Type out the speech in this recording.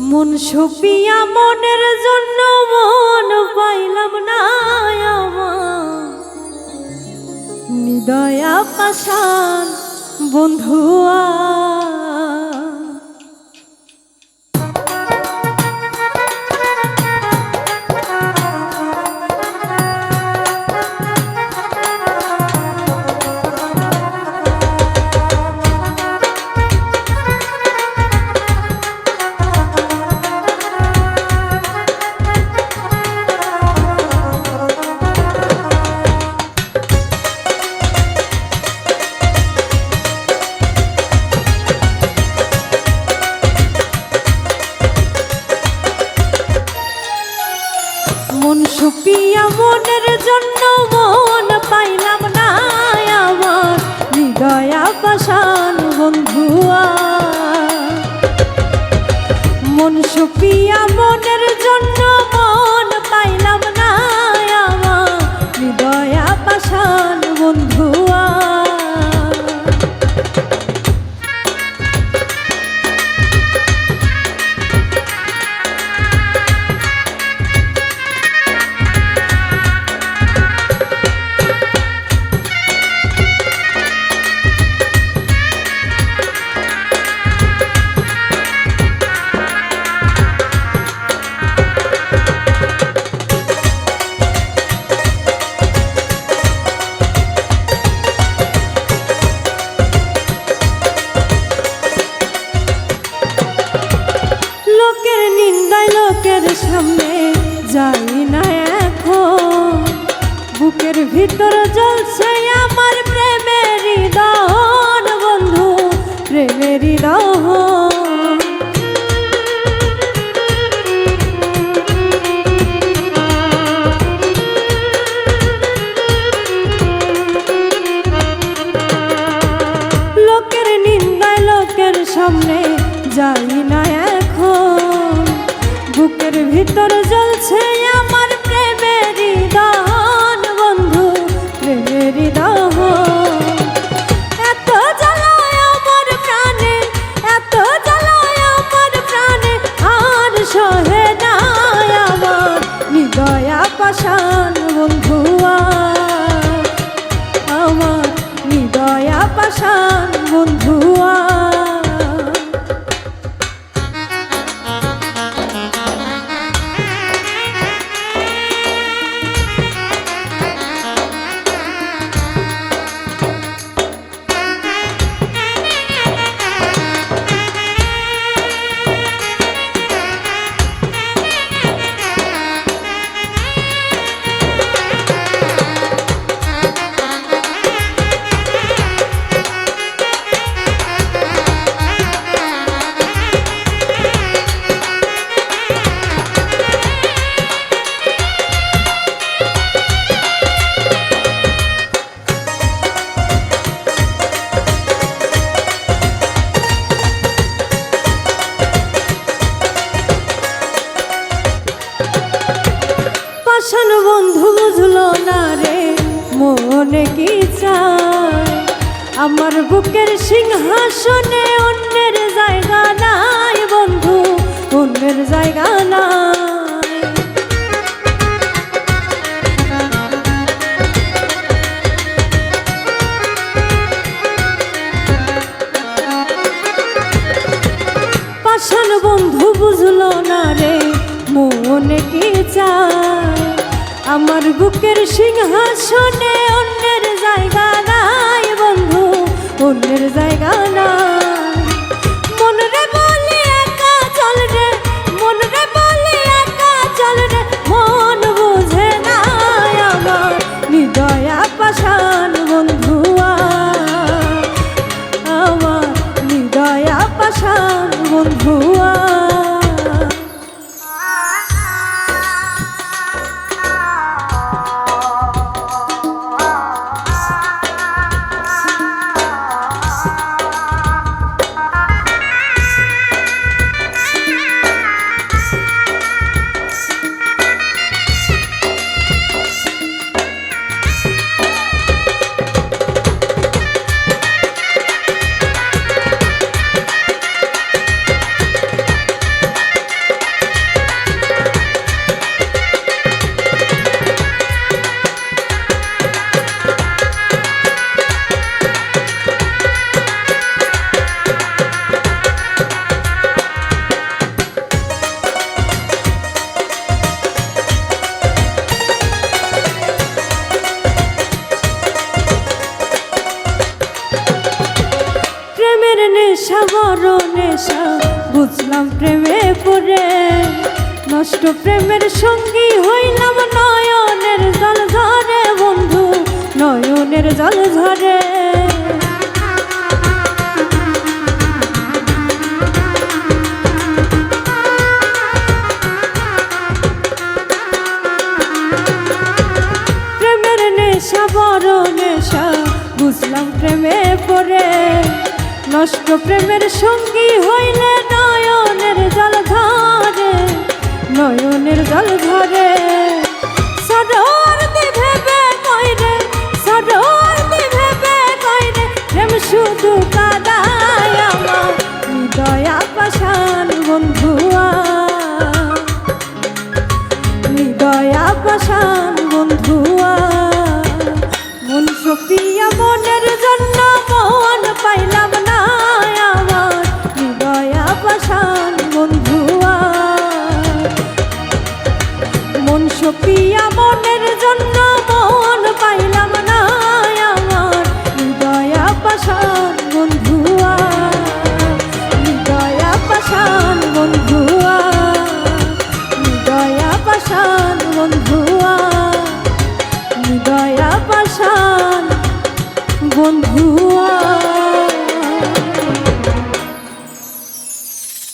মন সুপিয়া মনের জন্য মন পাইলাম না নিদয়া পাশান বন্ধুয়া নিন্দায় লোকের সামনে যাই না এখন। বুকের ভিতর জ্বলছে আমার প্রেমের দহন বন্ধু, প্রেমের দহন লোকের নিন্দায়, লোকের সামনে যাই পাশান বন্ধু বুঝলো না রে, মনে কি চায়? আমার বুকের সিংহাসনে অন্যের জায়গা নাই বন্ধু, অন্যের জায়গা নাই। পাশান বন্ধু বুঝলো না রে, মনে কি চায়? আমার বুকের সিংহাসনে অন্যের জায়গা নাই বন্ধু অন্যের বুঝলাম প্রেমে পড়ে। নষ্ট প্রেমের সঙ্গী হইলাম নয়নের জল ঝরে, বন্ধু, নয়নের জল ঝরে। প্রেমের নেশা, বড় নেশা, বুঝলাম প্রেমে পড়ে। নষ্ট প্রেমের সঙ্গী হইলে নয়নের জল ধরে নয়নের জল ধরে মন সপিয়া মনের জন্য মন পাইলাম না আমার। দয়া পাশান